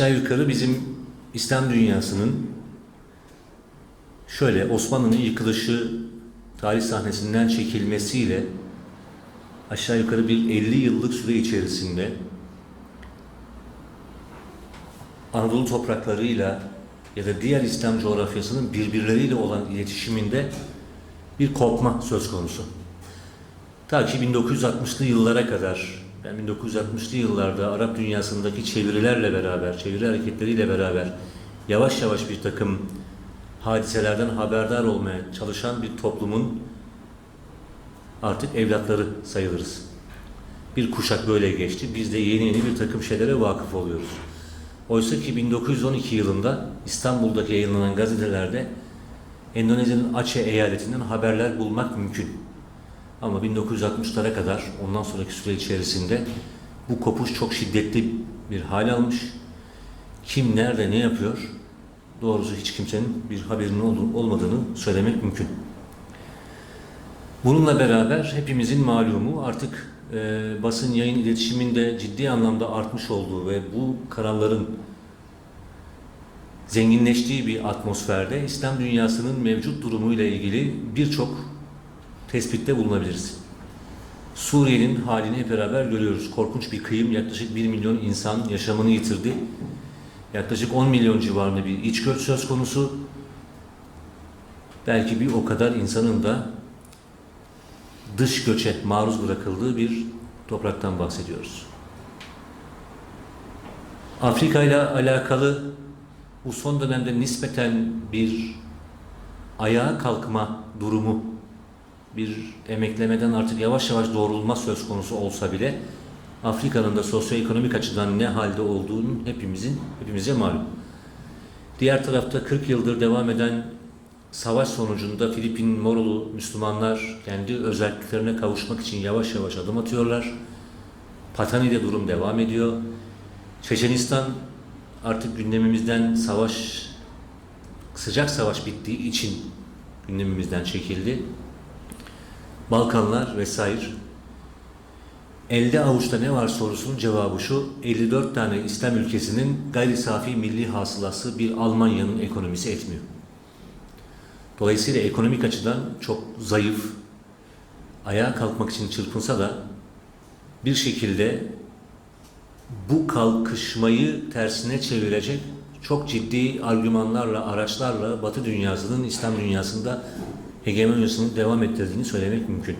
Aşağı yukarı bizim İslam dünyasının şöyle Osmanlı'nın yıkılışı tarih sahnesinden çekilmesiyle aşağı yukarı bir 50 yıllık süre içerisinde Anadolu topraklarıyla ya da diğer İslam coğrafyasının birbirleriyle olan iletişiminde bir kopma söz konusu. Ta ki 1960'lı yıllara kadar, ben 1960'lı yıllarda Arap dünyasındaki çevirilerle beraber, çeviri hareketleriyle beraber yavaş yavaş bir takım hadiselerden haberdar olmaya çalışan bir toplumun artık evlatları sayılırız. Bir kuşak böyle geçti. Biz de yeni yeni bir takım şeylere vakıf oluyoruz. Oysa ki 1912 yılında İstanbul'daki yayınlanan gazetelerde Endonezya'nın Aceh eyaletinden haberler bulmak mümkün. Ama 1960'lara kadar ondan sonraki süre içerisinde bu kopuş çok şiddetli bir hal almış. Kim nerede ne yapıyor doğrusu hiç kimsenin bir haberinin ol- olmadığını söylemek mümkün. Bununla beraber hepimizin malumu artık e, basın yayın iletişiminde ciddi anlamda artmış olduğu ve bu kanalların zenginleştiği bir atmosferde İslam dünyasının mevcut durumuyla ilgili birçok tespitte bulunabiliriz. Suriye'nin halini hep beraber görüyoruz. Korkunç bir kıyım. Yaklaşık 1 milyon insan yaşamını yitirdi. Yaklaşık 10 milyon civarında bir iç göç söz konusu. Belki bir o kadar insanın da dış göçe maruz bırakıldığı bir topraktan bahsediyoruz. Afrika ile alakalı bu son dönemde nispeten bir ayağa kalkma durumu, bir emeklemeden artık yavaş yavaş doğrulma söz konusu olsa bile Afrika'nın da sosyoekonomik açıdan ne halde olduğunun hepimizin hepimize malum. Diğer tarafta 40 yıldır devam eden savaş sonucunda Filipin Morolu Müslümanlar kendi özelliklerine kavuşmak için yavaş yavaş adım atıyorlar. Patani'de durum devam ediyor. Çeçenistan artık gündemimizden savaş, sıcak savaş bittiği için gündemimizden çekildi. Balkanlar vesaire. Elde avuçta ne var sorusunun cevabı şu. 54 tane İslam ülkesinin gayri safi milli hasılası bir Almanya'nın ekonomisi etmiyor. Dolayısıyla ekonomik açıdan çok zayıf, ayağa kalkmak için çırpınsa da bir şekilde bu kalkışmayı tersine çevirecek çok ciddi argümanlarla, araçlarla Batı dünyasının İslam dünyasında hegemonyasını devam ettirdiğini söylemek mümkün.